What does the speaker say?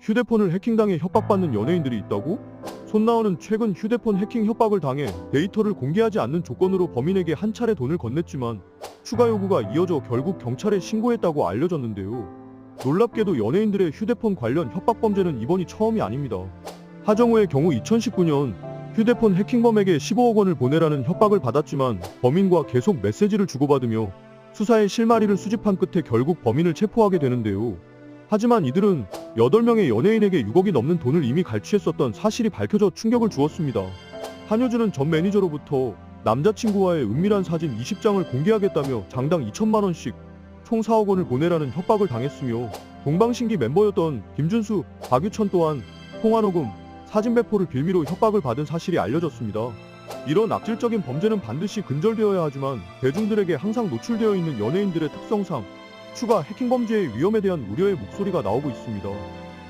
휴대폰을 해킹당해 협박받는 연예인들이 있다고? 손나은은 최근 휴대폰 해킹 협박을 당해 데이터를 공개하지 않는 조건으로 범인에게 한 차례 돈을 건넸지만 추가 요구가 이어져 결국 경찰에 신고했다고 알려졌는데요. 놀랍게도 연예인들의 휴대폰 관련 협박 범죄는 이번이 처음이 아닙니다. 하정우의 경우 2019년 휴대폰 해킹범에게 15억 원을 보내라는 협박을 받았지만 범인과 계속 메시지를 주고받으며 수사의 실마리를 수집한 끝에 결국 범인을 체포하게 되는데요. 하지만 이들은 8명의 연예인에게 6억이 넘는 돈을 이미 갈취했었던 사실이 밝혀져 충격을 주었습니다. 한효주는 전 매니저로부터 남자친구와의 은밀한 사진 20장을 공개하겠다며 장당 2천만 원씩 총 4억 원을 보내라는 협박을 당했으며 동방신기 멤버였던 김준수, 박유천 또한 통화녹음, 사진 배포를 빌미로 협박을 받은 사실이 알려졌습니다. 이런 악질적인 범죄는 반드시 근절되어야 하지만 대중들에게 항상 노출되어 있는 연예인들의 특성상 추가 해킹 범죄의 위험에 대한 우려의 목소리가 나오고 있습니다.